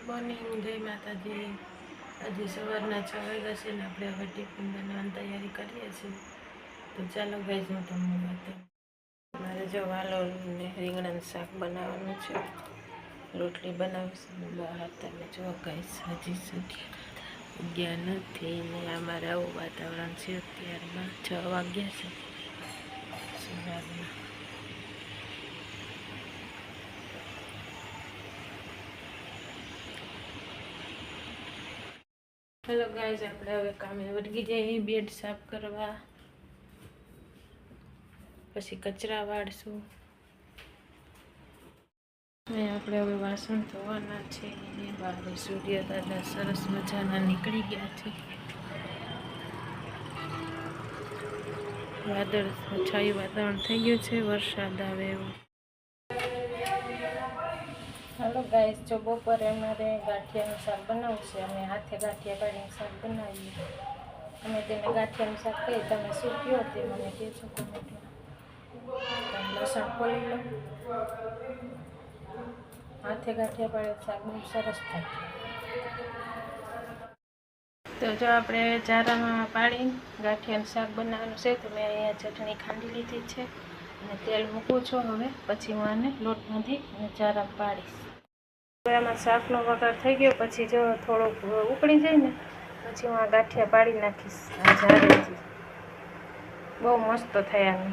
Good morning, જય માતાજી. આજે સવારના છ વાગ્યા છે ને આપણે હવે ટિફિન બનાવવાની તૈયારી કરીએ છીએ. તો ચાલો ભાઈ હું તમને બતાવું. મારે જો વાલો ને રીંગણાનું શાક બનાવવાનું છે. રોટલી બનાવશું બહાર તમે જો ગાઈઝ હજી સુધી ગયા નથી. ને અમારે આવું વાતાવરણ છે અત્યારમાં છ વાગ્યા છે. સવારના હેલો ગાઈઝ આપણે હવે કામે વળગી જઈએ, બેડ સાફ કરવા. પછી કચરા વાળશું. ને આપણે હવે વાસણ ધોવાના છે અને બહાર સૂર્ય દાદા સરસ મજાના નીકળી ગયા છે. વાદળ, છાયું વાતાવરણ થઈ ગયું છે, વરસાદ આવે એવું. હાલો ગાઈસ જો બપોરે અમારે ગાંઠિયાનું શાક બનાવવું છે, અમે હાથે ગાંઠિયા કાઢીને શાક બનાવીએ. અમે તેને ગાંઠિયાનું શાક કહીએ, તમે શું કહો તે મને કહેશો કોમેન્ટમાં લસણ ખોલી લો. હાથે ગાંઠિયા પાડે શાક બહુ સરસ થાય. તો જો આપણે ચારામાં પાડીને ગાંઠિયાનું શાક બનાવવાનું છે, તો મેં અહીંયા ચટણી ખાંડી લીધી છે. અને તેલ મૂકું છું હવે, પછી હું આને લોટ બાંધી અને ચારામાં પાડીશ. આમાં શાકનો વઘાર થઈ ગયો, પછી જો થોડોક ઉકળી જાય ને, પછી હું આ ગાંઠિયા પાડી નાખીશ, આ જારેથી બહુ મસ્ત થયા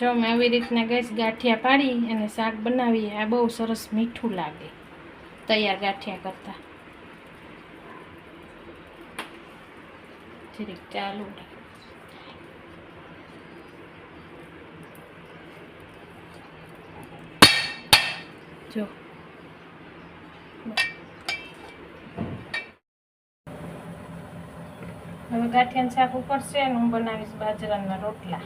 જો મેં આવી રીતના ગેસ ગાંઠિયા પાડી અને શાક બનાવીએ, આ બહુ સરસ મીઠું લાગે. તૈયાર ગાંઠિયા કરતાં. જરીક ચાલુ જો. હવે ગાંઠિયાનું શાક ઉપરશે અને હું બનાવીશ બાજરાના રોટલા.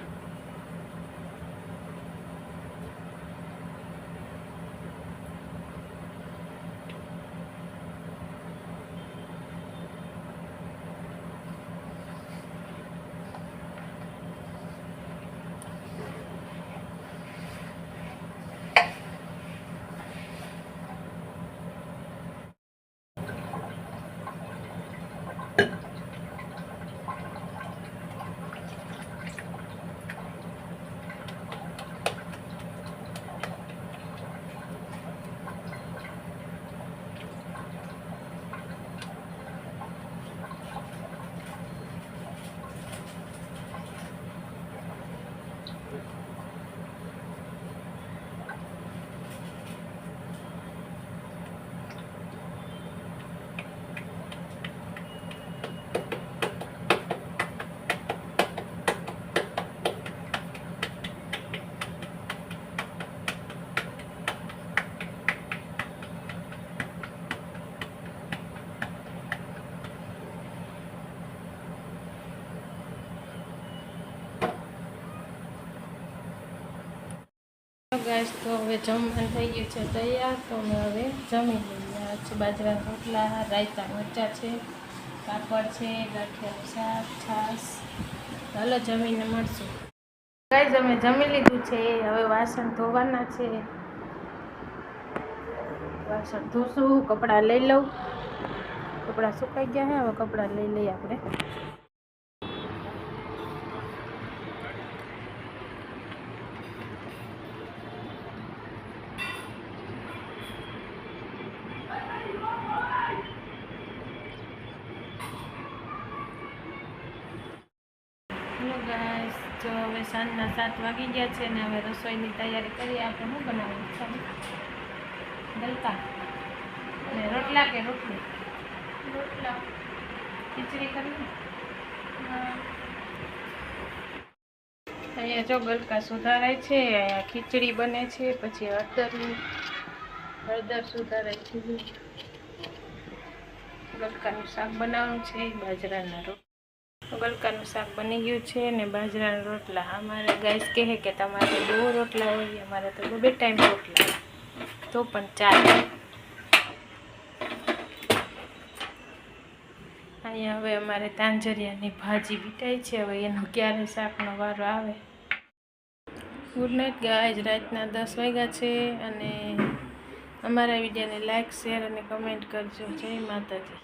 ગાઈસ, તો હવે જમવાનું થઈ ગયું છે તૈયાર. તો અમે હવે જમી લઈએ. છે બાજરા રોટલા, રાયતા મરચા છે, પાપડ છે ગાંઠિયાનું શાક, છાશ. ચાલો જમીને મળશું. ગાઈસ, અમે જમી લીધું છે. હવે વાસણ ધોવાના છે. વાસણ ધોશું, કપડાં લઈ લઉં. કપડાં સુકાઈ ગયા છે, હવે કપડાં લઈ લઈએ આપણે. હેલો ગાઈસ જો હવે સાંજના સાત વાગી ગયા છે ને હવે રસોઈની તૈયારી કરી આપણે. શું બનાવવું છે ગલકા અને રોટલા કે રોટલી? રોટલા. ખીચડી કરવી અહીંયા જો ગલકા સુધારાય છે અહીંયા ખીચડી બને છે પછી હળદરની હળદર સુધારાય છે. ગલકાનું શાક બનાવવાનું છે બાજરાના રોટ ગલકાનું શાક બની ગયું છે ને બાજરાના રોટલા. અમારે ગાઈસ કહે કે તમારે બહુ રોટલા હોય, અમારે તો બે ટાઈમ રોટલા. તો પણ ચાલે. અહીંયા હવે અમારે તાંજરિયાની ભાજી બીટાઈ છે, હવે એનો ક્યારે શાકનો વારો આવે. ગુડ નાઇટ ગાઈઝ રાતના દસ વાગ્યા છે અને અમારા વિડીયોને લાઇક શેર અને કમેન્ટ કરજો. જય માતાજી.